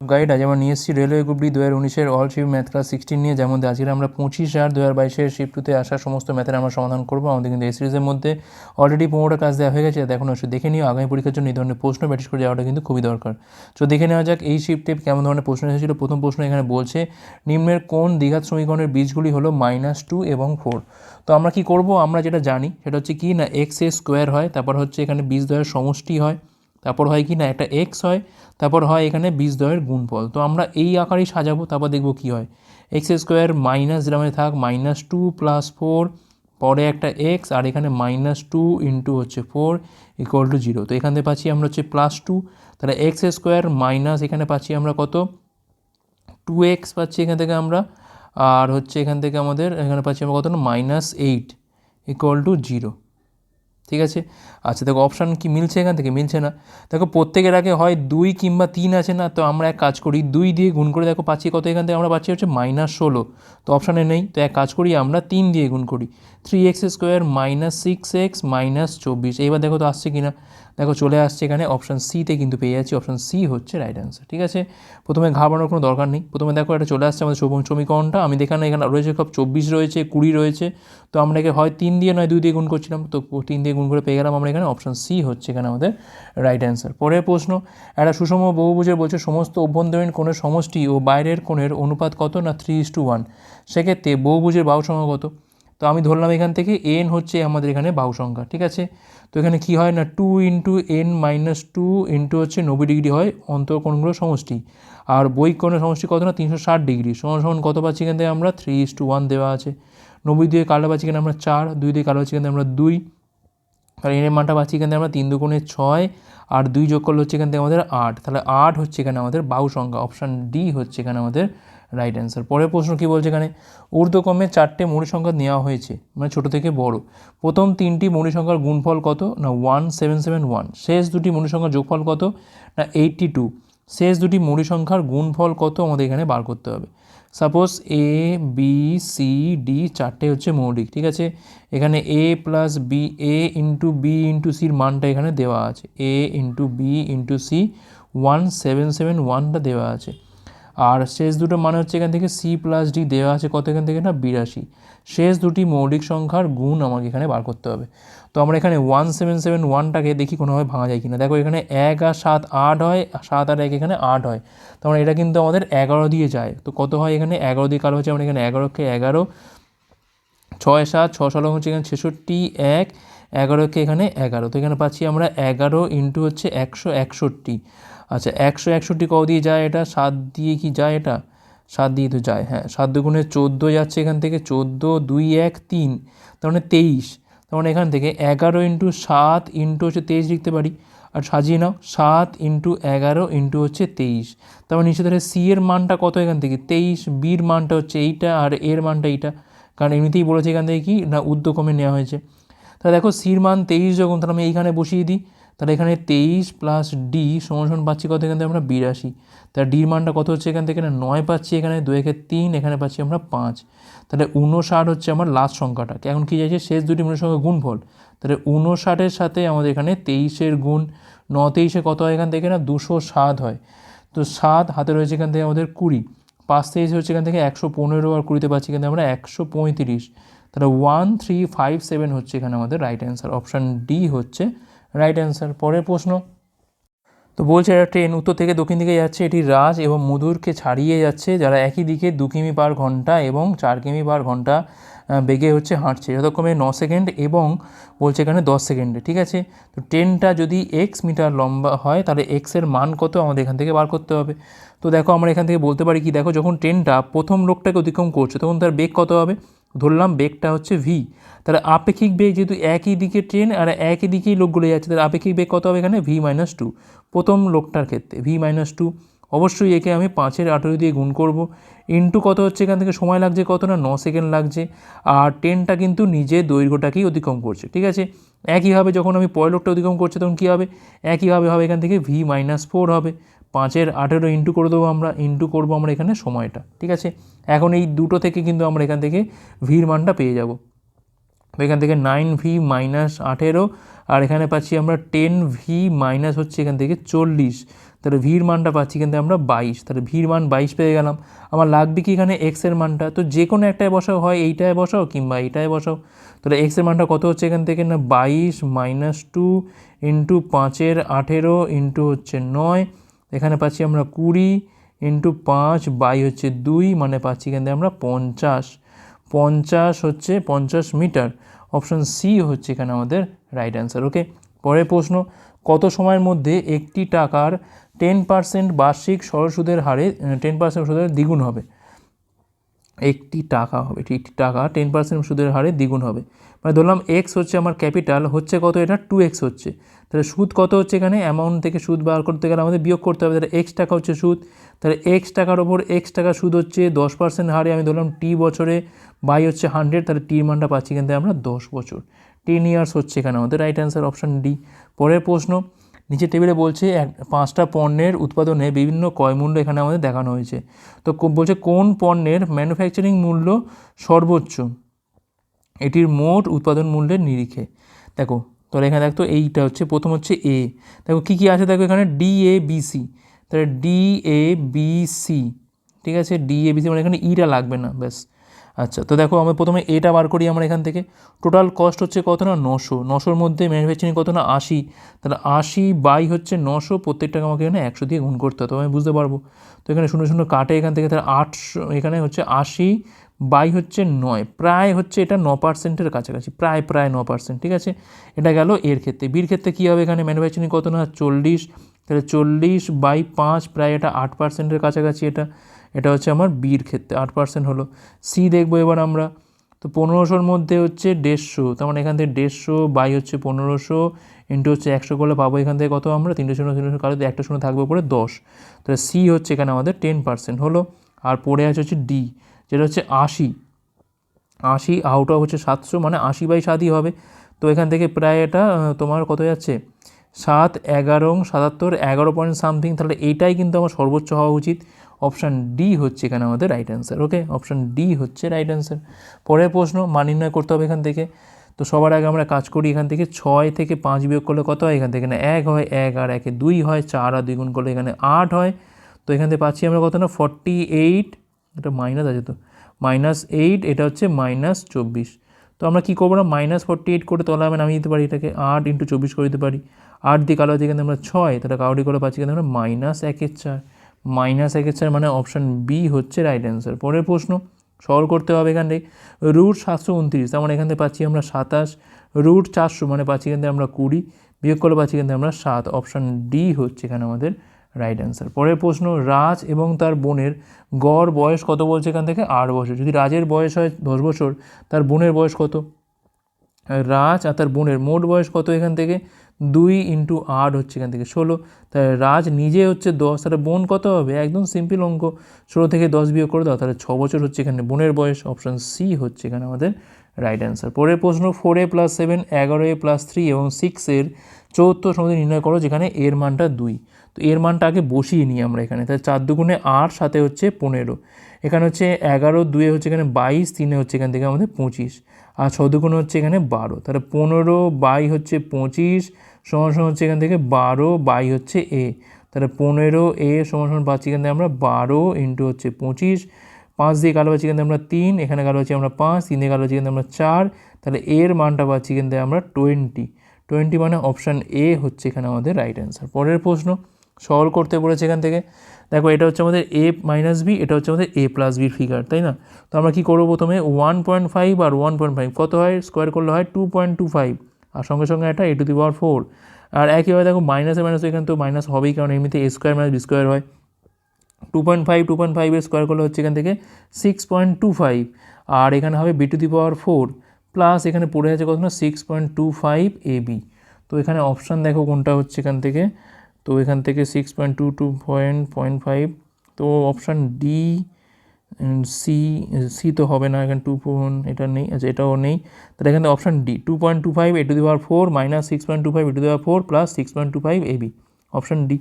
Guide আজ আমরা নিয়ে এসেছি রেলওয়ে গ্রুপ ডি দু হাজার উনিশের all shift math class sixteen নিয়ে যেমন আজকে আমরা পঁচিশ আর দু হাজার বাইশের শিফট টুতে আসা সমস্ত ম্যাথের আমরা সমাধান করব। আমাদের কিন্তু এই সিরিজের মধ্যে অলরেডি পনেরোটা ক্লাস দেওয়া হয়ে গেছে এখন অবশ্যই দেখে নিও, আগামী পরীক্ষার জন্য এই ধরনের প্রশ্ন প্র্যাকটিস করে যাওয়াটা কিন্তু খুবই দরকার। তো দেখে নেওয়া যাক, এই শিফটে কেমন ধরনের প্রশ্ন এসেছিল? প্রথম প্রশ্ন এখানে বলছে, নিম্নের কোন দ্বিঘাত সমীকরণের বীজগুলি হলো মাইনাস টু এবং ফোর তো আমরা কি করব? আমরা যেটা জানি, সেটা হচ্ছে কি না এক্স এ স্কোয়ার হয়, তারপর হচ্ছে এখানে বীজ বীজদ্বয়ের সমষ্টি হয়, তারপর হয় কি না, একটা এক্স হয় তারপর হয় এখানে বীজদ্বয়ের গুণফল। তো আমরা এই আকারেই সাজাবো, তারপর দেখব কী হয়। এক্স স্কোয়ার মাইনাস যেরকম থাক, মাইনাস টু প্লাস ফোর, পরে একটা এক্স, আর এখানে মাইনাস টু ইন্টু হচ্ছে ফোর ইকুয়াল টু জিরো। তো এখান থেকে পাচ্ছি আমরা হচ্ছে প্লাস টু। তাহলে এক্স স্কোয়ার মাইনাস এখানে পাচ্ছি আমরা কত? টু এক্স পাচ্ছি এখান থেকে আমরা, আর হচ্ছে এখান থেকে আমাদের, এখানে পাচ্ছি আমরা কত? না minus eight equal to zero. ঠিক আছে? আচ্ছা দেখো অপশান কি মিলছে এখান থেকে? মিলছে না। দেখো, প্রত্যেকের আগে হয় দুই কিংবা তিন আছে না? তো আমরা এক কাজ করি, দুই দিয়ে গুণ করে দেখো, পাচ্ছি কত এখান থেকে? আমরা পাচ্ছি হচ্ছে মাইনাস ষোলো। তো অপশানে নেই। তো এক কাজ করি, আমরা তিন দিয়ে গুণ করি। Three x square minus six x minus চব্বিশ। এইবার দেখো তো আসছে কিনা? দেখো চলে আসছে এখানে অপশান সিতে কিন্তু পেয়ে যাচ্ছি অপশান সি হচ্ছে রাইট অ্যান্সার ঠিক আছে? প্রথমে ঘাবড়ানোর কোনো দরকার নেই। প্রথমে দেখো এটা চলে আসছে আমাদের সমীকরণটা। আমি দেখানো এখানে রয়েছে সব চব্বিশ রয়েছে, কুড়ি রয়েছে। তো আমরা একে হয় তিন দিয়ে নয় দুই দিয়ে গুণ করছিলাম, তো তিন দিয়ে গুণ করে পেয়ে গেলাম আমরা এখানে অপশান সি হচ্ছে এখানে আমাদের রাইট অ্যান্সার পরের প্রশ্ন, একটা সুষম বহুভুজের বলছে সমস্ত অভ্যন্তরীণ কোণের সমষ্টি ও বাইরের কোণের অনুপাত কত না থ্রি ইস টু ওয়ান সেক্ষেত্রে বহুভুজের বাহু সংখ্যা কত? তো আমি ধরলাম এখান থেকে এন হচ্ছে আমাদের এখানে বাহু সংখ্যা, ঠিক আছে? তো এখানে কী হয় না two into n minus two into হচ্ছে নব্বই ডিগ্রি হয় অন্তর্কোণগুলোর সমষ্টি। আর বই কোণের সমষ্টি কত না, তিনশো ষাট ডিগ্রি। সমান সমান কত পাচ্ছি এখান থেকে আমরা? থ্রি ইস টু ওয়ান দেওয়া আছে। নব্বই দিয়ে কালো পাচ্ছি এখানে আমরা? চার। দুই দিয়ে কালো পাচ্ছি এখানে আমরা? দুই। আর এনের মানটা পাচ্ছি এখান থেকে আমরা তিন দুগুণে ছয়। আর দুই যোগ করলে হচ্ছে এখান থেকে আমাদের আট। তাহলে আট হচ্ছে এখানে আমাদের বাহু সংখ্যা। অপশান ডি হচ্ছে এখানে আমাদের রাইট অ্যান্সার পরের প্রশ্ন কী বলছে এখানে? ঊর্ধ্বক্রমে চারটে মৌলিক সংখ্যা নেওয়া হয়েছে মানে ছোটো থেকে বড়। প্রথম তিনটি মৌলিক সংখ্যার গুণফল কত? না ওয়ান সেভেন সেভেন ওয়ান শেষ দুটি মৌলিক সংখ্যার যোগফল কত? না এইটটি টু শেষ দুটি মৌলিক সংখ্যার গুণফল কত? আমাদের এখানে বার করতে হবে। Suppose A B C D চারটে হচ্ছে মৌলিক, ঠিক আছে? এখানে A plus B A into B into সির মানটা এখানে দেওয়া আছে। A into B into C one seven seven ওয়ানটা দেওয়া আছে। আর শেষ দুটো মানে হচ্ছে এখান থেকে সি প্লাস ডি দেওয়া আছে কত এখান থেকে না? বিরাশি। শেষ দুটি মৌলিক সংখ্যার গুণ আমাকে এখানে বার করতে হবে। তো আমরা এখানে ওয়ান সেভেন সেভেন ওয়ানটাকে দেখি কোনোভাবে ভাঙা যায় কিনা। দেখো এখানে এক আর সাত আট হয়, সাত আর এক এখানে আট হয়। তো আমরা এটা কিন্তু আমাদের এগারো দিয়ে যায়। তো কত হয় এখানে? এগারো দিয়ে কালো হচ্ছে, আমরা এখানে এগারোকে এগারো, ছয় সাত ছ ষোলো হচ্ছে এখানে ছেষট্টি, এক এগারোকে এখানে এগারো। তো এখানে পাচ্ছি আমরা এগারো ইন্টু হচ্ছে একশো একষট্টি। আচ্ছা একশো একষট্টি ক দিয়ে যায় এটা, সাত দিয়ে কি যায় এটা? সাত দিয়ে তো যায় হ্যাঁ সাত দুগুণে চোদ্দ যাচ্ছে এখান থেকে, চোদ্দ, দুই, এক, তিন, তার মানে তেইশ, তার মানে এখান থেকে এগারো ইন্টু সাত ইন্টু হচ্ছে তেইশ লিখতে পারি, আর সাজিয়ে নাও, সাত ইন্টু এগারো ইন্টু হচ্ছে তেইশ তারপর নিচে ধরে সি এর মানটা কত এখান থেকে? তেইশ, বির মানটা হচ্ছে এইটা, আর এর মানটা এইটা, কারণ এমনিতেই বলেছে এখান থেকে কি? না উদ্যোগমে নেওয়া হয়েছে তাহলে দেখো সির মান তেইশ যখন, তাহলে আমি এইখানে বসিয়ে দিই তাহলে এখানে তেইশ প্লাস ডি সমান সমান পাচ্ছি কত? এখান থেকে আমরা বিরাশি। তাহলে ডির মানটা কত হচ্ছে এখান থেকে? এখানে নয় পাচ্ছি, এখানে দু একে তিন, এখানে পাচ্ছি আমরা পাঁচ। তাহলে উনষাট হচ্ছে আমার লাস্ট সংখ্যাটা এখন কী চাইছে? শেষ দুটি মনের সঙ্গে গুণফল। তাহলে উনষাটের সাথে আমাদের এখানে তেইশের গুণ, ন তেইশে কত হয় এখান থেকে? না, দুশো সাত হয়। তো সাত হাতে রয়েছে এখান থেকে আমাদের কুড়ি। পাঁচ তেইশ হচ্ছে এখান থেকে একশো পনেরো আর কুড়িতে পাচ্ছি এখান থেকে আমরা একশো পঁয়ত্রিশ। তাহলে ওয়ান থ্রি ফাইভ সেভেন হচ্ছে এখানে আমাদের রাইট অ্যান্সার অপশান ডি হচ্ছে রাইট অ্যান্সার পরের প্রশ্ন। তো বলছে এটা ট্রেন উত্তর থেকে দক্ষিণ দিকে যাচ্ছে, এটি রাজ এবং মধুরকে ছাড়িয়ে যাচ্ছে, যারা একই দিকে দু কিমি পার ঘণ্টা এবং চার কিমি পার ঘণ্টা বেগে হচ্ছে হাঁটছে। যতক্ষণে ন সেকেন্ড এবং বলছে এখানে দশ সেকেন্ডে, ঠিক আছে? তো ট্রেনটা যদি এক্স মিটার লম্বা হয়, তাহলে এক্সের মান কত? আমাদের এখান থেকে বার করতে হবে। তো দেখো আমরা এখান থেকে বলতে পারি কি, দেখো যখন ট্রেনটা প্রথম লোকটাকে অতিক্রম করছে, তখন তার বেগ কত হবে? ধরলাম বেগটা হচ্ছে ভি তাহলে আপেক্ষিক বেগ যেহেতু একই দিকে ট্রেন আর একই দিকেই লোকগুলো যাচ্ছে, তাহলে আপেক্ষিক বেগ কত হবে এখানে? ভি মাইনাস টু প্রথম লোকটার ক্ষেত্রে ভি মাইনাস টু অবশ্যই একে আমি পাঁচের আঠেরো দিয়ে গুণ করব। ইন্টু কত হচ্ছে এখান থেকে? সময় লাগছে কত না? ন সেকেন্ড লাগছে। আর ট্রেনটা কিন্তু নিজের দৈর্ঘ্যটাকেই অতিক্রম করছে, ঠিক আছে? একইভাবে যখন আমি পরের লোকটা অতিক্রম করছি, তখন কী হবে? একইভাবে হবে এখান থেকে ভি মাইনাস ফোর হবে। পাঁচের আঠেরো ইন্টু করে দেবো আমরা, ইন্টু করব আমরা এখানে সময়টা, ঠিক আছে? এখন এই দুটো থেকে কিন্তু আমরা এখান থেকে ভির মানটা পেয়ে যাব। তো এখান থেকে নাইন ভি মাইনাস আঠেরো, আর এখানে পাচ্ছি আমরা টেন ভি মাইনাস হচ্ছে এখান থেকে চল্লিশ। তাহলে ভির মানটা পাচ্ছি কিন্তু আমরা বাইশ, তাহলে ভির মান বাইশ পেয়ে গেলাম। আমার লাগবে কি এখানে এক্সের মানটা? তো যে কোনো একটায় বসাও, হয় এইটায় বসাও কিংবা এইটায় বসাও। তাহলে এক্সের মানটা কত হচ্ছে এখান থেকে? না, বাইশ মাইনাস টু ইন্টু পাঁচের আঠেরো ইন্টু হচ্ছে নয়। এখানে পাচ্ছি আমরা কুড়ি ইন্টু পাঁচ বাই হচ্ছে দুই মানে পাচ্ছি এখান থেকে আমরা পঞ্চাশ। পঞ্চাশ হচ্ছে পঞ্চাশ মিটার। অপশন সি হচ্ছে এখানে আমাদের রাইট অ্যান্সার ওকে পরের প্রশ্ন, কত সময়ের মধ্যে একটি টাকার টেন পার্সেন্ট বার্ষিক সরসুদের হারে টেন পার্সেন্ট সুদের দ্বিগুণ হবে? একটি টাকা হবে একটি টাকা টেন পার্সেন্ট সুদের হারে দ্বিগুণ হবে। মানে ধরলাম এক্স হচ্ছে আমার ক্যাপিটাল হচ্ছে কত এটা? টু এক্স হচ্ছে। তাহলে সুদ কত হচ্ছে এখানে? অ্যামাউন্ট থেকে সুদ বার করতে গেলে আমাদের বিয়োগ করতে হবে। তাহলে এক্স টাকা হচ্ছে সুদ। তাহলে এক্স টাকার ওপর এক্স টাকা সুদ হচ্ছে দশ পার্সেন্ট হারে, আমি ধরলাম টি বছরে বাই হচ্ছে হান্ড্রেড তাহলে টির মানটা পাচ্ছি কিন্তু আমরা দশ বছর। টেন ইয়ার্স হচ্ছে এখানে আমাদের রাইট অ্যান্সার অপশান ডি পরের প্রশ্ন নিচে টেবিলে বলছে এক পাঁচটা পণ্যের উৎপাদনে বিভিন্ন ক্রয় মূল্য এখানে আমাদের দেখানো হয়েছে। তো বলছে কোন পণ্যের ম্যানুফ্যাকচারিং মূল্য সর্বোচ্চ? এটির মোট উৎপাদন মূল্যের নিরিখে। দেখো, তাহলে এখানে দেখো এইটা হচ্ছে, প্রথম হচ্ছে এ দেখো কী কী আছে দেখো এখানে? ডি এ বি সি তাহলে ডি এ বি সি ঠিক আছে? ডি এ বি সি মানে এখানে ইটা লাগবে না, ব্যাস। আচ্ছা তো দেখো আমরা প্রথমে এটা বার করি আমরা এখান থেকে। টোটাল কস্ট হচ্ছে কত না? নশো। নশোর মধ্যে ম্যানুফ্যাকচারিং কত না? আশি। তাহলে আশি বাই হচ্ছে নশো প্রত্যেকটাকে আমাকে এখানে একশো দিয়ে গুণ করতে হবে আমি বুঝতে পারব। তো এখানে শূন্য শূন্য কাটে এখান থেকে, তাহলে আটশো, এখানে হচ্ছে আশি বাই হচ্ছে নয়। প্রায় হচ্ছে এটা ন পার্সেন্টের কাছাকাছি, প্রায় প্রায় ন পার্সেন্ট ঠিক আছে? এটা গেল এর ক্ষেত্রে। বির ক্ষেত্রে কী হবে এখানে? ম্যানুফ্যাকচারিং কত না? চল্লিশ। তাহলে চল্লিশ বাই পাঁচ প্রায় এটা আট পার্সেন্টের কাছাকাছি এটা। এটা হচ্ছে আমার বির ক্ষেত্রে, আট পার্সেন্ট হলো। সি দেখব এবার আমরা। তো পনেরোশোর মধ্যে হচ্ছে দেড়শো, তার মানে এখান থেকে দেড়শো বাই হচ্ছে পনেরোশো ইন্টু হচ্ছে একশো করলে পাবো এখান থেকে কত আমরা? তিনটে শূন্য তিনটে শূন্য কারও একটা শূন্য থাকবে উপরে দশ। তাহলে সি হচ্ছে এখানে আমাদের টেন পার্সেন্ট হলো। আর পড়ে আছে হচ্ছে ডি যেটা হচ্ছে আশি। আশি আউট অফ হচ্ছে সাতশো মানে আশি বাই সাতই হবে। তো এখান থেকে প্রায় এটা তোমার কত যাচ্ছে? সাত, এগারো, সাতাত্তর, এগারো পয়েন্ট সামথিং তাহলে এইটাই কিন্তু আমার সর্বোচ্চ হওয়া উচিত। অপশান ডি হচ্ছে এখানে আমাদের right answer okay option D হচ্ছে রাইট অ্যান্সার পরের প্রশ্ন, মান নির্ণয় করতে হবে এখান থেকে। তো সবার আগে আমরা কাজ করি এখান থেকে ছয় থেকে পাঁচ বিয়োগ করলে কত হয়? এখান থেকে না এক হয়, এক আর একে দুই হয়, চার আর দুই গুণ করলে এখানে আট হয়। তো এখান থেকে পাচ্ছি আমরা কত না? ফর্টি এইট এটা মাইনাস আছে তো। মাইনাস এইট এটা হচ্ছে মাইনাস চব্বিশ। তো আমরা কী করব না? মাইনাস ফর্টি এইট করে তলা আমি নামিয়ে দিতে পারি এটাকে। আট ইন্টু চব্বিশ করে দিতে পারি। আট দিয়ে কালো আছে এখানে আমরা ছয়, তাহলে কাউরি করে পাচ্ছি এখানে আমরা মাইনাস একের চার। মাইনাস একের চার মানে অপশান বি হচ্ছে রাইট অ্যান্সার পরের প্রশ্ন সরল করতে হবে এখান থেকে। রুট সাতশো উনত্রিশ, তার মানে এখান থেকে পাচ্ছি আমরা সাতাশ। রুট চারশো মানে পাচ্ছি এখান থেকে আমরা কুড়ি। বিয়োগ করলে পাচ্ছি এখান থেকে আমরা সাত। অপশান ডি হচ্ছে এখানে আমাদের রাইট অ্যান্সার পরের প্রশ্ন, রাজ এবং তার বোনের গড় বয়স কত বলছে এখান থেকে? আট বছর। যদি রাজের বয়স হয় দশ বছর, তার বোনের বয়স কত? রাজ আর তার বোনের মোট বয়স কত এখান থেকে? দুই ইন্টু আট হচ্ছে এখান থেকে, ষোলো। তাহলে রাজ নিজে হচ্ছে দশ তাহলে বোন কত হবে? একদম সিম্পল অঙ্ক। ষোলো থেকে দশ বিয়োগ করে দাও, তাহলে ছ বছর হচ্ছে এখানে বোনের বয়স অপশান সি হচ্ছে এখানে আমাদের রাইট অ্যান্সার পরের প্রশ্ন ফোর এ প্লাস সেভেন এগারো এ প্লাস থ্রি এবং সিক্সের চৌদ্দ সমাধি নির্ণয় করো, যেখানে এর মানটা দুই। তো এর মানটা আগে বসিয়ে নিই আমরা এখানে, তাহলে চার দুগুণে আট সাথে হচ্ছে পনেরো। এখানে হচ্ছে এগারো, দুয়ে হচ্ছে এখানে বাইশ, তিনে হচ্ছে এখান থেকে আমাদের পঁচিশ। আর ছ দুগুণে হচ্ছে এখানে বারো। তাহলে পনেরো বাই হচ্ছে পঁচিশ, সমান সমান হচ্ছে এখান থেকে বারো বাই হচ্ছে এ। তাহলে পনেরো এ সমান সমান পাচ্ছি এখান থেকে আমরা বারো ইন্টু হচ্ছে পঁচিশ। পাঁচ দিয়ে কালো পাচ্ছি কিন্তু আমরা তিন, এখানে কালো পাচ্ছি আমরা পাঁচ, তিন দিয়ে কালো পাচ্ছি কিন্তু আমরা চার। তাহলে এর মানটা পাচ্ছি কিন্তু আমরা টোয়েন্টি। টোয়েন্টি মানে অপশান এ হচ্ছে এখানে আমাদের রাইট অ্যান্সার। পরের প্রশ্ন, সলভ করতে বলেছে এখান থেকে। দেখো, এটা হচ্ছে আমাদের এ মাইনাস বি এটা হচ্ছে আমাদের এ প্লাস বির ফিগার তাই না? তো আমরা কী করব প্রথমে? ওয়ান পয়েন্ট ফাইভ আর ওয়ান পয়েন্ট ফাইভ কত হয়? স্কোয়ার করলে হয় টু পয়েন্ট টু ফাইভ আর সঙ্গে সঙ্গে একটা এ টু দি পাওয়ার ফোর আর একইভাবে দেখো মাইনাসে মাইনাস এখানে তো মাইনাস হবেই, কারণ এমনিতে A square minus B square হয়। Two point five two point ফাইভের স্কোয়ার করলে হচ্ছে এখান থেকে সিক্স পয়েন্ট টু ফাইভ আর এখানে হবে B to the power four plus এখানে পড়ে আছে কত না? Six point two five A B তো এখানে অপশান দেখো কোনটা হচ্ছে এখান থেকে? তো এখান থেকে six point two two point point five তো অপশান ডি সি সি তো হবে না, এখানে টু পয়েন্ট এটা নেই আচ্ছা এটাও নেই। তাহলে এখানে option D two point two five A to the power four minus six point two five A to the power four plus six point two five AB option D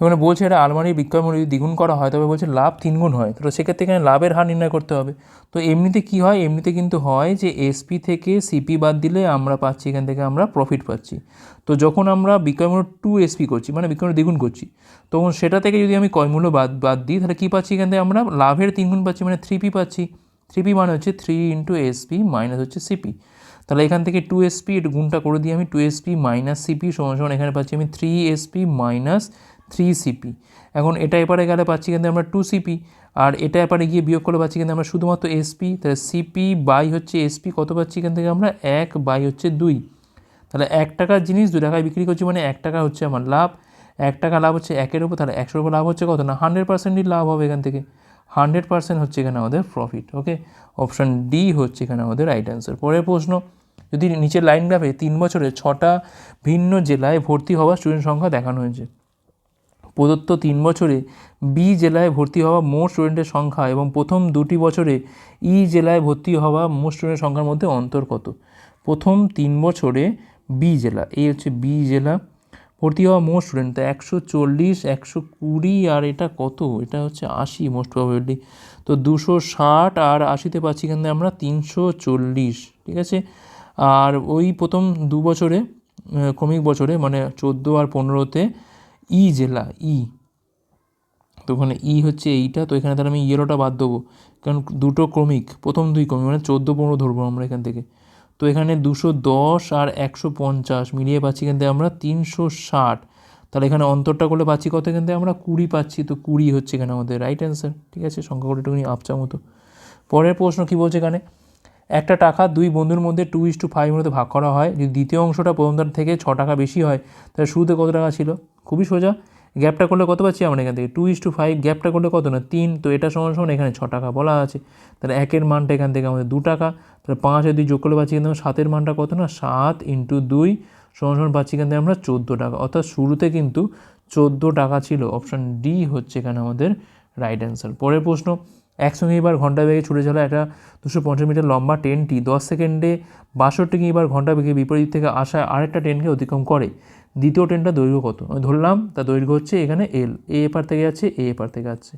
এখানে বলছে এটা আলমারির বিক্রয় মূল্য যদি দ্বিগুণ করা হয়, তবে বলছে লাভ তিনগুণ হয়। তো সেক্ষেত্রে এখানে লাভের হার নির্ণয় করতে হবে। তো এমনিতে কি হয়? এমনিতে কিন্তু হয় যে এসপি থেকে সিপি বাদ দিলে আমরা পাচ্ছি, এখান থেকে আমরা প্রফিট পাচ্ছি। তো যখন আমরা বিক্রয় মূল্য টু এসপি করছি মানে বিক্রয় দ্বিগুণ করছি, তখন সেটা থেকে যদি আমি কয় মূল্য বাদ বাদ দিই, তাহলে কী পাচ্ছি? এখান থেকে আমরা লাভের তিনগুণ পাচ্ছি মানে থ্রি পি পাচ্ছি। থ্রি পি মানে হচ্ছে থ্রি ইন্টু এসপি মাইনাস হচ্ছে সিপি তাহলে এখান থেকে টু এসপি গুণটা করে দিই আমি টু এসপি মাইনাস সিপি সমান সমান এখানে পাচ্ছি আমি three SP minus three CP এখন এটা এপারে গেলে পাচ্ছি কিন্তু আমরা টু সিপি আর এটা এপারে গিয়ে বিয়োগ করলে পাচ্ছি কিন্তু আমরা শুধুমাত্র এসপি তাহলে সিপি বাই হচ্ছে এসপি কত পাচ্ছি এখান থেকে আমরা? এক বাই হচ্ছে দুই। তাহলে এক টাকার জিনিস দু টাকায় বিক্রি করছি মানে এক টাকা হচ্ছে আমার লাভ। এক টাকা লাভ হচ্ছে একের উপর, তাহলে একশোর উপর লাভ হচ্ছে কত? না হান্ড্রেড পার্সেন্টই লাভ হবে এখান থেকে। হান্ড্রেড পার্সেন্ট হচ্ছে এখানে আমাদের প্রফিট ওকে অপশান ডি হচ্ছে এখানে আমাদের রাইট অ্যান্সার পরের প্রশ্ন, যদি নিচের লাইন গ্রাফে তিন বছরে ছটা ভিন্ন জেলায় ভর্তি হওয়া স্টুডেন্ট সংখ্যা দেখানো হয়েছে প্রদত্ত তিন বছরে বি জেলায় ভর্তি হওয়া মোট স্টুডেন্টের সংখ্যা এবং প্রথম দুটি বছরে ই জেলায় ভর্তি হওয়া মোট স্টুডেন্টের সংখ্যার মধ্যে অন্তর কত? প্রথম তিন বছরে বি জেলা এই হচ্ছে বি জেলা, ভর্তি হওয়া মোট স্টুডেন্ট তো একশো চল্লিশ, একশো কুড়ি, আর এটা কত? এটা হচ্ছে আশি মোস্ট প্রবাবলি তো দুশো ষাট, আর আশিতে পাচ্ছি কিন্তু আমরা তিনশো চল্লিশ, ঠিক আছে? আর ওই প্রথম দু বছরে ক্রমিক বছরে মানে চোদ্দ আর পনেরোতে ই জেলা, ই। তো ওখানে ই হচ্ছে এইটা, তো এখানে তাহলে আমি ইয়েলোটা বাদ দেবো। কারণ দুটো ক্রমিক, প্রথম দুই ক্রমিক মানে চোদ্দ পনেরো ধরবো আমরা এখান থেকে। তো এখানে দুশো দশ আর একশো পঞ্চাশ মিলিয়ে পাচ্ছি এখান থেকে আমরা তিনশো ষাট। তাহলে এখানে অন্তরটা করলে পাচ্ছি কত এখান থেকে আমরা কুড়ি পাচ্ছি, তো কুড়ি হচ্ছে এখানে আমাদের রাইট অ্যান্সার ঠিক আছে? সংখ্যা করে একটুখানি আপচা মতো পরের প্রশ্ন কী বলছে এখানে? একটা টাকা দুই বন্ধুর মধ্যে টু ইস টু ফাইভ মধ্যে ভাগ করা হয়। যদি দ্বিতীয় অংশটা প্রথমটার থেকে ছ টাকা বেশি হয়, তাহলে শুরুতে কত টাকা ছিল? খুবই সোজা। গ্যাপটা করলে কত পাচ্ছি আমরা এখান থেকে? টু ইস টু ফাইভ গ্যাপটা করলে কত না? তিন। তো এটা সমান সমান এখানে ছ টাকা বলা আছে। তাহলে একের মানটা এখান থেকে আমাদের দু টাকা। তাহলে পাঁচ আর দুই যোগ করলে পাচ্ছি কিন্তু সাতের মানটা কত না? সাত ইন্টু দুই সমান সমান পাচ্ছি এখান থেকে আমরা চোদ্দ টাকা। অর্থাৎ শুরুতে কিন্তু চোদ্দ টাকা ছিল। অপশান ডি হচ্ছে এখানে আমাদের রাইট অ্যান্সার পরের প্রশ্ন একসঙ্গে এবার ঘণ্টা বেগে ছুটে চলা একটা দুশো পঞ্চাশ মিটার লম্বা ট্রেনটি দশ সেকেন্ডে বাষট্টি কিবার ঘণ্টা বেগে বিপরীত থেকে আসা আরেকটা ট্রেনকে অতিক্রম করে। দ্বিতীয় ট্রেনটা দৈর্ঘ্য কত? আমি ধরলাম, তার দৈর্ঘ্য হচ্ছে এখানে এল এ এপার থেকে যাচ্ছে এ এপার থেকে যাচ্ছে।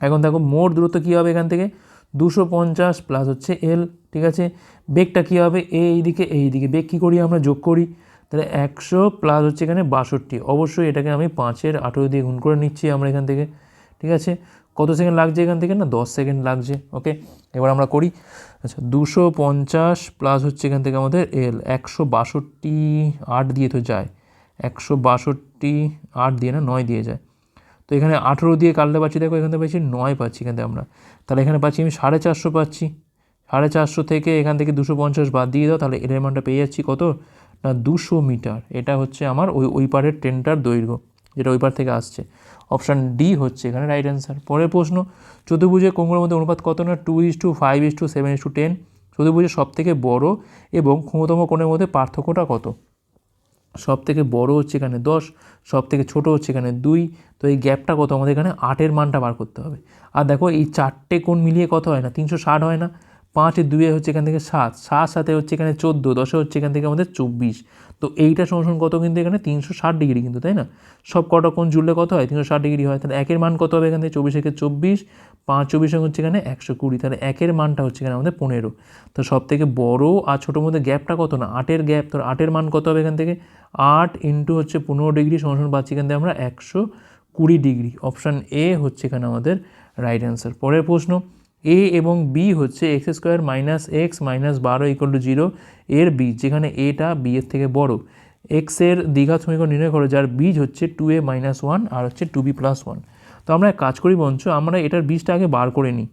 এখন দেখো, মোট দূরত্ব কী হবে এখান থেকে? দুশো পঞ্চাশ প্লাস হচ্ছে এল ঠিক আছে? বেগটা কী হবে? এ এইদিকে এইদিকে। বেগ কী করি আমরা? যোগ করি। তাহলে একশো প্লাস হচ্ছে এখানে বাষট্টি। অবশ্যই এটাকে আমি পাঁচের আঠেরো দিয়ে গুণ করে নিচ্ছি আমরা এখান থেকে, ঠিক আছে? কত সেকেন্ড লাগছে এখান থেকে না? দশ সেকেন্ড লাগছে ওকে এবার আমরা করি আচ্ছা দুশো পঞ্চাশ প্লাস হচ্ছে এখান থেকে আমাদের এল একশো বাষট্টি আট দিয়ে তো যায়। একশো বাষট্টি আট দিয়ে না, নয় দিয়ে যায়। তো এখানে আঠেরো দিয়ে কাটলে পাচ্ছি, দেখো এখান থেকে পাচ্ছি নয় পাচ্ছি এখান থেকে আমরা। তাহলে এখানে পাচ্ছি আমি সাড়ে চারশো পাচ্ছি। সাড়ে চারশো থেকে এখান থেকে দুশো পঞ্চাশ বাদ দিয়ে দাও, তাহলে এর মানটা পেয়ে যাচ্ছি কত? না, দুশো মিটার। এটা হচ্ছে আমার ওই ওই পারের ট্রেনটার দৈর্ঘ্য, যেটা ওই পার থেকে আসছে। অপশান ডি হচ্ছে এখানে রাইট অ্যান্সার পরের প্রশ্ন, চতুর্ভুজের কোণগুলোর মধ্যে অনুপাত কত না? Two is to five is to seven is to ten চতুর্ভুজের সব থেকে বড় এবং ক্ষমতম কোণের মধ্যে পার্থক্যটা কত? সব থেকে বড় হচ্ছে এখানে দশ সব থেকে ছোটো হচ্ছে এখানে দুই। তো এই গ্যাপটা কত? আমাদের এখানে আটের মানটা বার করতে হবে। আর দেখো, এই চারটে কোণ মিলিয়ে কত হয় না? তিনশো ষাট হয় না। পাঁচ দুয়ে হচ্ছে এখান থেকে সাত সাত সাথে হচ্ছে এখানে চোদ্দ, দশে হচ্ছে এখান থেকে আমাদের চব্বিশ। তো এইটা সমান কত কিন্তু এখানে? তিনশো ষাট ডিগ্রি কিন্তু, তাই না? সব কটা কোণ জুড়লে কত হয়? তিনশো ষাট ডিগ্রি হয়। তাহলে একের মান কত হবে এখান থেকে? চব্বিশ একে চব্বিশ। পাঁচ, চব্বিশ হচ্ছে এখানে একশো কুড়ি। তাহলে একের মানটা হচ্ছে এখানে আমাদের পনেরো। তো সব থেকে বড় আর ছোটোর মধ্যে গ্যাপটা কত না? আটের গ্যাপ। তো আটের মান কত হবে এখান থেকে? আট ইন্টু হচ্ছে পনেরো ডিগ্রি সমান পাচ্ছি এখান থেকে আমরা একশো কুড়ি ডিগ্রি। অপশান এ হচ্ছে এখানে আমাদের রাইট অ্যান্সার। পরের প্রশ্ন। এ এবং বি হচ্ছে x square minus x minus বারো ইকুয়াল টু জিরো এর বীজ যেখানে এটা বি এর থেকে বড়। এক্সের দ্বিঘাত সমীকরণ নির্ণয় করো, যার বীজ হচ্ছে টু এ মাইনাস ওয়ান আর হচ্ছে টু বি প্লাস ওয়ান তো আমরা এক কাজ করি বঞ্চ আমরা এটার বীজটা আগে বার করে নিই।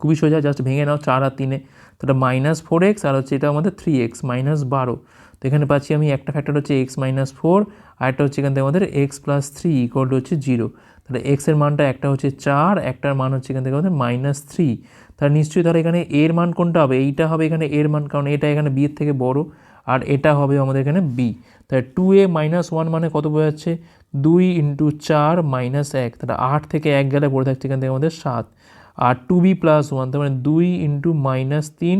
খুবই সোজা জাস্ট ভেঙে নাও চার আর তিনে। তাহলে মাইনাস ফোর এক্স আর হচ্ছে এটা আমাদের থ্রি এক্স মাইনাস বারো তো এখানে পাচ্ছি আমি একটা ফ্যাক্টর হচ্ছে এক্স মাইনাস ফোর আর একটা হচ্ছে এখান থেকে আমাদের এক্স প্লাস থ্রি ইকুয়াল হচ্ছে জিরো তাহলে এক্সের মানটা একটা হচ্ছে চার, একটার মান হচ্ছে এখান থেকে আমাদের মাইনাস থ্রি তাহলে নিশ্চয়ই তাহলে এখানে এর মান কোনটা হবে? এইটা হবে এখানে এর মান, কারণ এটা এখানে বি এর থেকে বড়, আর এটা হবে আমাদের এখানে বি তাহলে টু এ মাইনাস ওয়ান মানে কত বোঝা যাচ্ছে দুই ইন্টু চার মাইনাস এক। তাহলে আট থেকে এক গেলে পড়ে থাকছে এখান থেকে আমাদের সাত। আর টু বি প্লাস ওয়ান তার মানে দুই ইন্টু মাইনাস তিন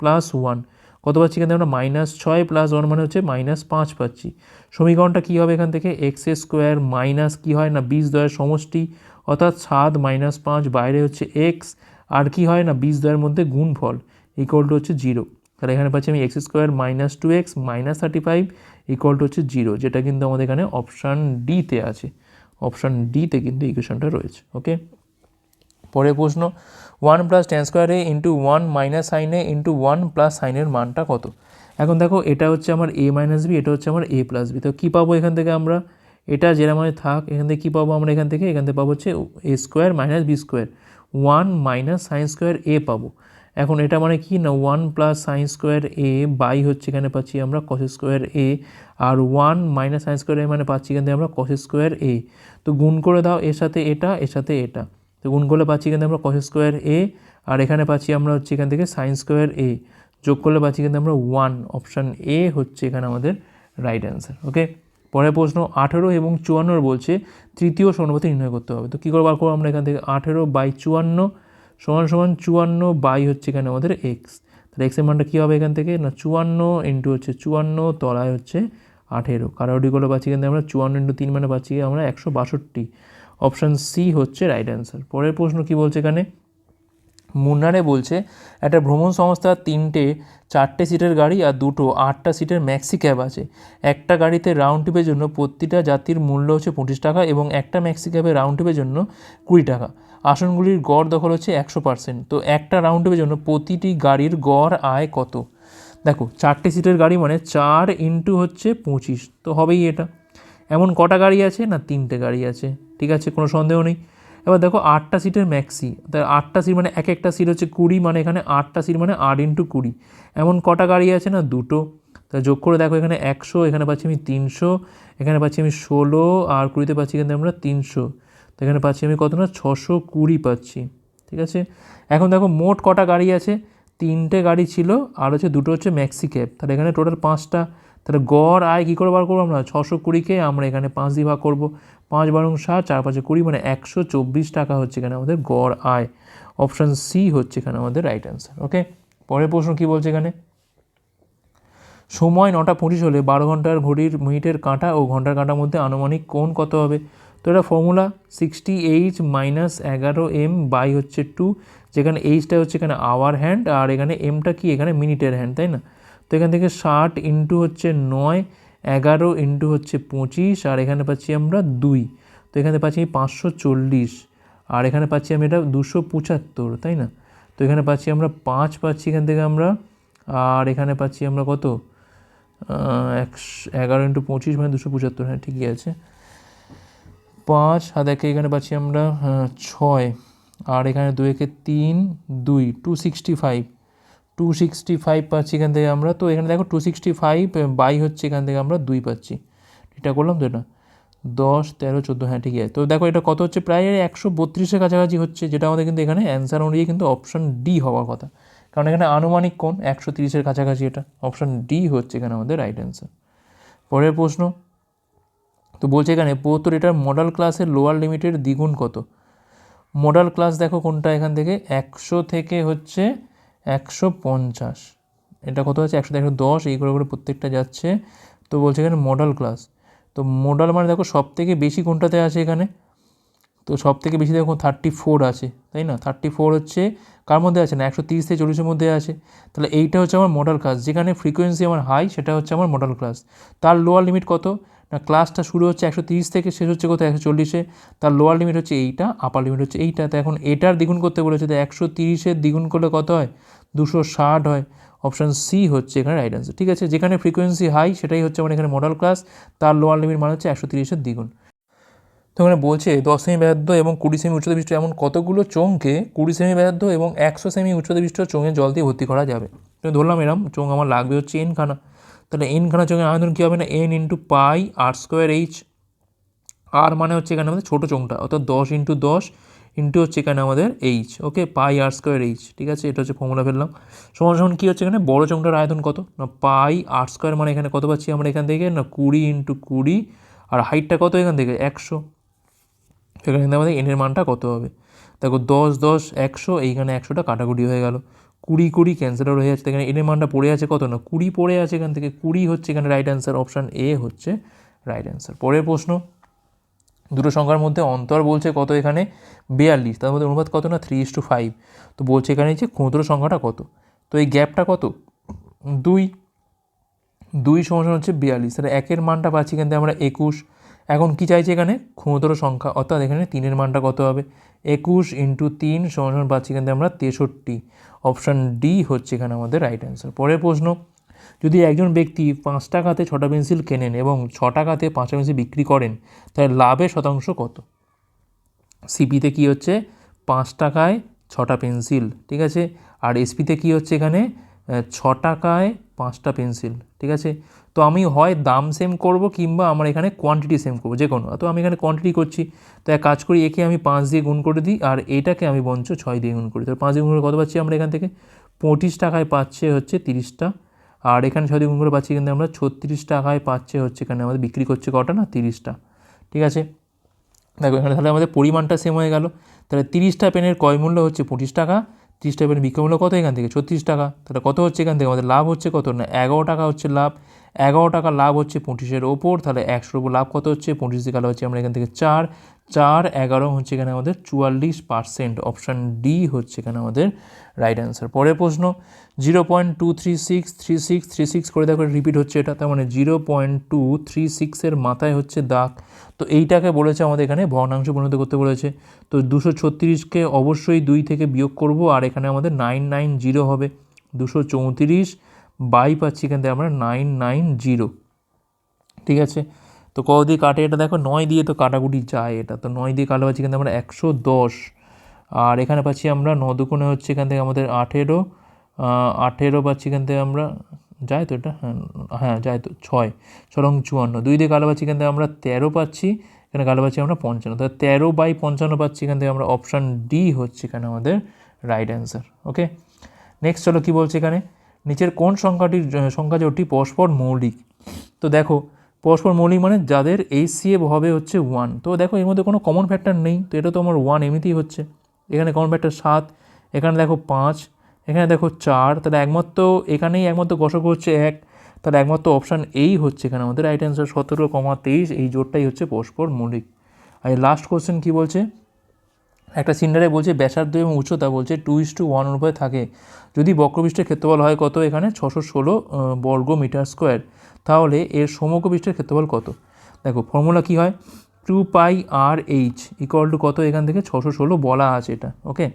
প্লাস ওয়ান কত পাচ্ছি এখান থেকে আমরা? মাইনাস ছয় প্লাস ওয়ান মানে হচ্ছে মাইনাস পাঁচ পাচ্ছি। সমীকরণটা কী হবে এখান থেকে? এক্স স্কোয়ার মাইনাস কী হয় না? বিশ দয়ের সমষ্টি অর্থাৎ সাত মাইনাস পাঁচ বাইরে হচ্ছে এক্স আর কি হয় না? বিশ দয়ের মধ্যে গুণফল ইকুয়াল টু হচ্ছে জিরো তাহলে এখানে পাচ্ছি আমি x square minus two x minus thirty five equal to হচ্ছে জিরো যেটা কিন্তু আমাদের এখানে অপশান ডিতে আছে। অপশান ডিতে কিন্তু ইকুয়েশনটা রয়েছে ওকে পরের প্রশ্ন one plus tan square into one minus sine into one plus সাইনের মানটা কত? এখন দেখো এটা হচ্ছে আমার এ মাইনাস বি এটা হচ্ছে আমার এ প্লাস বি তো কী পাবো এখান থেকে আমরা? এটা যেরকম থাক, এখান থেকে কী পাবো আমরা এখান থেকে? এখান থেকে পাবো হচ্ছে A square minus B square one minus sine square A পাবো। এখন এটা মানে কি না? One plus sine square A by হচ্ছে এখানে পাচ্ছি আমরা cos square A R one minus sine square A মানে পাচ্ছি এখান থেকে আমরা কস স্কোয়ার এ তো গুণ করে দাও এর সাথে এটা, এর সাথে এটা। তো গুণ করলে পাচ্ছি এখান থেকে আমরা কস স্কোয়ার এ আর এখানে পাচ্ছি আমরা হচ্ছে এখান থেকে সাইন স্কোয়ার এ যোগ করলে পাচ্ছি কিন্তু আমরা ওয়ান অপশান এ হচ্ছে এখানে আমাদের রাইট অ্যান্সার ওকে পরের প্রশ্ন, আঠেরো এবং চুয়ান্নর বলছে তৃতীয় সমানুপাতি নির্ণয় করতে হবে। তো কী করে বার করব আমরা এখান থেকে? আঠেরো বাই চুয়ান্ন সমান সমান চুয়ান্ন বাই হচ্ছে এখানে আমাদের এক্স তাহলে এক্সের মানটা কী হবে এখান থেকে? না, চুয়ান্ন ইন্টু হচ্ছে চুয়ান্ন, তলায় হচ্ছে আঠেরো। কারাউটি করে পাচ্ছি কিন্তু আমরা চুয়ান্ন ইন্টু তিন মানে পাচ্ছি আমরা একশো বাষট্টি। অপশান সি হচ্ছে রাইট অ্যান্সার পরের প্রশ্ন কী বলছে এখানে? মুন্নারে বলছে, একটা ভ্রমণ সংস্থার তিনটে, চারটে সিটের গাড়ি আর দুটো আটটা সিটের ম্যাক্সি ক্যাব আছে। একটা গাড়িতে রাউন্ড ট্রিপের জন্য প্রতিটা জাতির মূল্য হচ্ছে পঁচিশ টাকা এবং একটা ম্যাক্সি ক্যাবের রাউন্ড ট্রিপের জন্য কুড়ি টাকা। আসনগুলির গড় দখল হচ্ছে একশো পার্সেন্ট। তো একটা রাউন্ড ট্রিপের জন্য প্রতিটি গাড়ির গড় আয় কত? দেখো, চারটে সিটের গাড়ি মানে চার ইন্টু হচ্ছে পঁচিশ। তো হবেই এটা। এমন কটা গাড়ি আছে না তিনটে গাড়ি আছে? ঠিক আছে, কোনো সন্দেহ নেই। এবার দেখো আটটা সিটের ম্যাক্সি তার আটটা সিট মানে এক একটা সিট হচ্ছে কুড়ি মানে এখানে আটটা সিট মানে আট ইন্টু কুড়ি। এমন কটা গাড়ি আছে না? দুটো। তা যোগ করে দেখো, এখানে একশো, এখানে পাচ্ছি আমি তিনশো, এখানে পাচ্ছি আমি ষোলো, আর কুড়িতে পাচ্ছি এখানে আমরা তিনশো। তো এখানে পাচ্ছি আমি কত না? ছশো কুড়ি পাচ্ছি। ঠিক আছে? এখন দেখো মোট কটা গাড়ি আছে? তিনটে গাড়ি ছিল, আর হচ্ছে দুটো হচ্ছে ম্যাক্সি ক্যাব তাহলে এখানে টোটাল পাঁচটা। তাহলে গড় আয় কী করে বার করব আমরা? ছশো কুড়িকে আমরা এখানে পাঁচ দিয়ে ভাগ করব। পাঁচ বারং ষাট চার পাঁচে কুড়ি মানে একশো চব্বিশ টাকা হচ্ছে এখানে আমাদের গড় আয়। অপশান সি হচ্ছে এখানে আমাদের রাইট অ্যান্সার ওকে পরের প্রশ্ন কী বলছে এখানে? সময় নটা পঁচিশ হলে বারো ঘণ্টার ঘড়ির মিনিটের কাঁটা ও ঘণ্টার কাঁটার মধ্যে আনুমানিক কোণ কত হবে? তো এটা ফর্মুলা সিক্সটি এইচ মাইনাস এগারো এম বাই হচ্ছে টু যেখানে এইচটা হচ্ছে এখানে আওয়ার হ্যান্ড আর এখানে এমটা কি? এখানে মিনিটের হ্যান্ড তাই না? তো এখান থেকে ষাট ইন্টু হচ্ছে নয় এগারো ইন্টু হচ্ছে পঁচিশ, আর এখানে পাচ্ছি আমরা দুই। তো এখানে পাচ্ছি পাঁচশো চল্লিশ, আর এখানে পাচ্ছি আমি এটা দুশো পঁচাত্তর, তাই না? তো এখানে পাচ্ছি আমরা পাঁচ পাচ্ছি এখান থেকে আমরা, আর এখানে পাচ্ছি আমরা কত? একশো, এগারো ইন্টু পঁচিশ মানে দুশো পঁচাত্তর হ্যাঁ ঠিকই আছে। পাঁচ, আর দেখে এখানে পাচ্ছি আমরা ছয়, আর এখানে দুই একে তিন, দুই two sixty five two sixty five পাচ্ছি এখান থেকে আমরা। তো এখানে দেখো টু সিক্সটি ফাইভ বাই হচ্ছে এখান থেকে আমরা দুই পাচ্ছি। এটা করলাম তো এটা? দশ, তেরো, চোদ্দ হ্যাঁ ঠিকই আছে। তো দেখো এটা কত হচ্ছে? প্রায় একশো বত্রিশের কাছাকাছি হচ্ছে, যেটা আমাদের কিন্তু এখানে অ্যান্সার অনুযায়ী কিন্তু অপশন ডি হওয়ার কথা। কারণ এখানে আনুমানিক কোণ, একশো তিরিশের কাছাকাছি এটা। অপশন ডি হচ্ছে এখানে আমাদের রাইট অ্যান্সার পরের প্রশ্ন। তো বলছে এখানে প্রদত্ত এটার মডেল ক্লাসের লোয়ার লিমিটের দ্বিগুণ কত? মডেল ক্লাস দেখো কোনটা এখান থেকে? একশো থেকে হচ্ছে একশো পঞ্চাশ। এটা কত আছে একশো একশো দশ, এই করে করে প্রত্যেকটা যাচ্ছে। তো বলছে এখানে মডেল ক্লাস তো মডেল মানে দেখো সব থেকে বেশি কোনটাতে আছে এখানে? তো সব থেকে বেশি দেখো থার্টি ফোর আছে, তাই না? থার্টি ফোর হচ্ছে কার মধ্যে আছে না? একশো তিরিশ থেকে চল্লিশের মধ্যে আছে। তাহলে এইটা হচ্ছে আমার মডেল ক্লাস যেখানে ফ্রিকোয়েন্সি আমার হাই সেটা হচ্ছে আমার মডেল ক্লাস তার লোয়ার লিমিট কত? না ক্লাসটা শুরু হচ্ছে একশো তিরিশ থেকে, শেষ হচ্ছে কত? একশো চল্লিশে। তার লোয়ার লিমিট হচ্ছে এইটা আপার লিমিট হচ্ছে এইটা। তো এখন এটার দ্বিগুণ করতে বলেছে, তো একশো তিরিশের দ্বিগুণ করলে কত হয়? দুশো ষাট হয় অপশান সি হচ্ছে এখানে রাইট অ্যান্সার ঠিক আছে, যেখানে ফ্রিকোয়েন্সি হাই সেটাই হচ্ছে আমার এখানে মডেল ক্লাস তার লোয়ার লিমিট মানে হচ্ছে একশো তিরিশের দ্বিগুণ। তো এখানে বলছে দশ সেমি ব্যাসার্ধ এবং কুড়ি সেমি উচ্চতা বিশিষ্ট এমন কতগুলো চোঙকে কুড়ি সেমি ব্যাসার্ধ এবং একশো সেমি উচ্চতা বিশিষ্ট চোঙে জল দিয়ে ভর্তি করা যাবে? তো ধরলাম এরম, চোঙ আমার লাগবে হচ্ছে এনখানা তাহলে এনখানা চোঙের আয়তন কী হবে না? N into pi R square H আর মানে হচ্ছে এখানে আমাদের ছোটো চোঙটা, অর্থাৎ দশ ইন্টু দশ ইন্টু হচ্ছে এখানে আমাদের H okay pi R square H ঠিক আছে? এটা হচ্ছে ফর্মুলা ফেললাম। সমান সমান কী হচ্ছে এখানে? বড় চোঙটার আয়তন কত? না পাই আর স্কোয়ার মানে এখানে কত পাচ্ছি আমরা এখান থেকে? না, কুড়ি ইন্টু কুড়ি। আর হাইটটা কত এখান থেকে? একশো। সেখানে কিন্তু আমাদের এনের মানটা কত হবে? দেখো, দশ দশ, একশো, এইখানে একশোটা কাটাকুটি হয়ে গেল। কুড়ি কুড়ি ক্যান্সেলও হয়ে যাচ্ছে। এখানে এনের মানটা পড়ে আছে কত? না, কুড়ি পড়ে আছে এখান থেকে। কুড়ি হচ্ছে এখানে রাইট অ্যান্সার অপশান এ হচ্ছে রাইট অ্যান্সার পরের প্রশ্ন। দুটো সংখ্যার মধ্যে অন্তর বলছে কত এখানে? বিয়াল্লিশ। তার মধ্যে অনুপাত কত না? থ্রি ইস টু ফাইভ তো বলছে এখানে যে ক্ষুদ্র সংখ্যাটা কত? তো এই গ্যাপটা কত? দুই। দুই সমস্যা হচ্ছে বিয়াল্লিশ। তাহলে একের মানটা পাচ্ছি কিন্তু আমরা একুশ। এখন কি চাইছে এখানে? ক্ষুদ্র সংখ্যা। অর্থাৎ এখানে তিনের মানটা কত হবে? একুশ ইন্টু তিন সমান পাচ্ছি থেকে আমরা তেষট্টি। অপশান ডি হচ্ছে এখানে আমাদের রাইট অ্যান্সার পরের প্রশ্ন। যদি একজন ব্যক্তি পাঁচ টাকাতে ছটা পেন্সিল কেনেন এবং ছ টাকাতে পাঁচটা পেন্সিল বিক্রি করেন, তাহলে লাভের শতাংশ কত? সিপিতে কি হচ্ছে? পাঁচ টাকায় ছটা পেন্সিল, ঠিক আছে? আর এসপিতে কি হচ্ছে এখানে? ছ টাকায় পাঁচটা পেন্সিল, ঠিক আছে? তো আমি হয় দাম সেম করব কিংবা আমার এখানে কোয়ান্টিটি সেম করব, যে কোনো। তো আমি এখানে কোয়ান্টিটি করছি। তো এক কাজ করি, একে আমি পাঁচ দিয়ে গুণ করে দিই আর এটাকে আমি বঞ্চ ছয় দিয়ে গুণ করি। তো পাঁচ দিয়ে গুণ করে কত পাচ্ছি আমরা এখান থেকে? পঁচিশ টাকায় পাচ্ছে হচ্ছে তিরিশটা আর এখানে দিয়ে গুণ করে পাচ্ছি কিন্তু আমরা ছত্রিশ টাকায় পাচ্ছে হচ্ছে এখানে। আমাদের বিক্রি করছে কটা না? তিরিশটা। ঠিক আছে? দেখো, এখানে তাহলে আমাদের পরিমাণটা সেম হয়ে গেল। তাহলে তিরিশটা পেনের ক্রয় মূল্য হচ্ছে পঁচিশ টাকা। তিরিশটা পেনের বিক্রয় মূল্য কত এখান থেকে? ছত্রিশ টাকা। তাহলে কত হচ্ছে এখান থেকে? আমাদের লাভ হচ্ছে কত? না, এগারো টাকা হচ্ছে লাভ। এগারো টাকা লাভ হচ্ছে পঁচিশের ওপর। তাহলে একশোর ওপর লাভ কত হচ্ছে? পঁচিশ দিকে হচ্ছে আমরা এখান থেকে চার। চার এগারো হচ্ছে এখানে আমাদের চুয়াল্লিশ পার্সেন্ট, অপশান ডি হচ্ছে এখানে আমাদের রাইট অ্যান্সার পরের প্রশ্ন, zero point two three six three six three six করে দেখো রিপিট হচ্ছে এটা, তার মানে জিরো পয়েন্ট টু থ্রি সিক্সের মাথায় হচ্ছে দাগ। তো এইটাকে বলেছে আমাদের এখানে ভগ্নাংশ পরিণত করতে বলেছে। তো দুশো ছত্রিশকে অবশ্যই দুই থেকে বিয়োগ করব, আর এখানে আমাদের নাইন নাইন জিরো হবে। দুশো চৌত্রিশ বাই পাচ্ছি এখান থেকে আমরা নাইন নাইন জিরো ঠিক আছে? তো ক দিয়ে কাটে এটা দেখো? নয় দিয়ে তো কাটাকুটি যায় এটা। তো নয় দিয়ে কাটা পাচ্ছি থেকে আমরা একশো দশ। আর এখানে পাচ্ছি আমরা ন দুগুণে হচ্ছে এখান থেকে আমাদের আঠেরো। আঠেরো পাচ্ছি এখান থেকে আমরা, যায় তো এটা? হ্যাঁ হ্যাঁ যায় তো, ছয়। ছরং চুয়ান্ন। দুই দিয়ে কালো পাচ্ছি এখান থেকে আমরা তেরো পাচ্ছি। এখানে কালো পাচ্ছি আমরা পঞ্চান্ন। তাহলে তেরো বাই পঞ্চান্ন পাচ্ছি এখান থেকে আমরা অপশান ডি হচ্ছে এখানে আমাদের রাইট অ্যান্সার। ওকে? নেক্সট চলো কী বলছে এখানে? নিচের কোন সংখ্যাটির সংখ্যা জোটটি পরস্পর মৌলিক। তো দেখো পরস্পর মৌলিক মানে যাদের এইচসিএফ হবে হচ্ছে ওয়ান তো দেখো এর মধ্যে কোনো কমন ফ্যাক্টর নেই, তো এটা তো আমার ওয়ান এমনিতেই হচ্ছে। এখানে কমন ফ্যাক্টর সাত, এখানে দেখো পাঁচ, এখানে দেখো চার, তাহলে একমাত্র এখানেই একমাত্র গসক হচ্ছে এক, তাহলে একমাত্র অপশান এই হচ্ছে এখানে আমাদের। রাইট অ্যান্সার সতেরো কমা তেইশ, এই জোরটাই হচ্ছে পরস্পর মৌলিক। আর লাস্ট কোশ্চেন কী বলছে? একটা সিন্ডারে বলছে, ব্যাসার্ধ এবং উচ্চতা বলছে টু ইস টু ওয়ান অনুপাতে থাকে। যদি বক্রপৃষ্ঠের ক্ষেত্রফল হয় কত? এখানে ছশো ষোলো বর্গ মিটার স্কোয়ার তাহলে এর সমগ্র পৃষ্ঠের ক্ষেত্রফল কত? দেখো ফর্মুলা কী হয়? Two pi R H equal to কত এখান থেকে? ছশো ষোলো বলা আছে এটা ওকে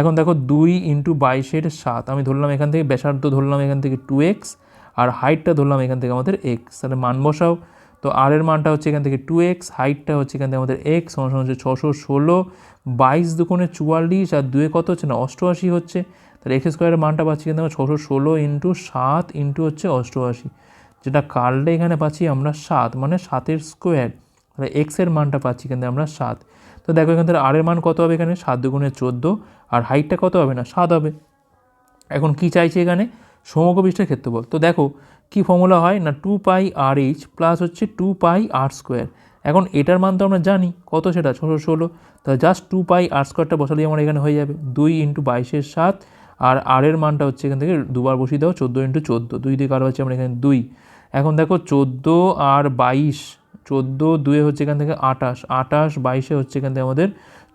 এখন দেখো, দুই ইন্টু বাইশের সাত, আমি ধরলাম এখান থেকে ব্যাসার্ধ, ধরলাম এখান থেকে টু এক্স আর হাইটটা ধরলাম এখান থেকে আমাদের এক্স তাহলে মান বসাও। তো আর এর মানটা হচ্ছে এখান থেকে টু এক্স হাইটটা হচ্ছে এখান থেকে আমাদের এক্স সমান হচ্ছে ছশো ষোলো, বাইশ দুকোণে চুয়াল্লিশ, আর দুয়ে কত হচ্ছে না? অষ্টআশি হচ্ছে। তাহলে এক্স স্কোয়ারের মানটা পাচ্ছি কিন্তু থেকে ছশো ষোলো ইন্টু সাত ইন্টু হচ্ছে অষ্টআশি। যেটা কাটলে এখানে পাচ্ছি আমরা সাত মানে সাতের স্কোয়ার তাহলে এক্সের মানটা পাচ্ছি থেকে আমরা সাত। তো দেখো এখান থেকে আরের মান কত হবে এখানে? সাত দুগুণে চোদ্দ। আর হাইটটা কত হবে না? সাত হবে। এখন কি চাইছে এখানে? সমগ্র পৃষ্ঠের ক্ষেত্রফল। তো দেখো কি ফর্মুলা হয়? না two pi R H plus হচ্ছে টু পাই আর স্কোয়ার এখন এটার মান তো আমরা জানি। কত সেটা? ছশো ষোলো। তাহলে জাস্ট টু পাই আর স্কোয়ারটা বসালেই আমার এখানে হয়ে যাবে। দুই ইন্টু বাইশের সাত। আর আরের মানটা হচ্ছে এখান থেকে দুবার বসিয়ে দাও, চোদ্দ ইন্টু চোদ্দ। দুই দিয়ে কারও হচ্ছে আমরা এখানে দুই। এখন দেখো চোদ্দ আর বাইশ, চোদ্দ দুয়ে হচ্ছে এখান থেকে আটাশ আটাশ বাইশে হচ্ছে এখান থেকে আমাদের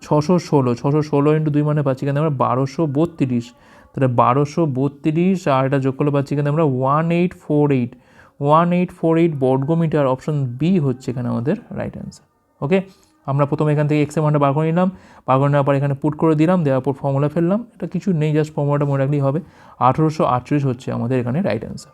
ছশো ষোলো ছশো ষোলো ইন্টু দুই মানে পাচ্ছি এখান আমরা বারোশো বত্রিশ। তাহলে বারোশো বত্রিশ আর এটা যোগ করলে পাচ্ছি এখানে আমরা one eight four eight, one eight four eight বর্গমিটার অপশন বি হচ্ছে এখানে আমাদের রাইট অ্যান্সার ওকে আমরা প্রথমে এখান থেকে এক্সের মানটা বার করে নিলাম, বার করে নেওয়ার পর এখানে পুট করে দিলাম, দেওয়ার পর ফর্মুলা ফেললাম। এটা কিছু নেই জাস্ট ফর্মুলাটা মনে রাখলেই হবে। আঠেরোশো আটচল্লিশ হচ্ছে আমাদের এখানে রাইট অ্যান্সার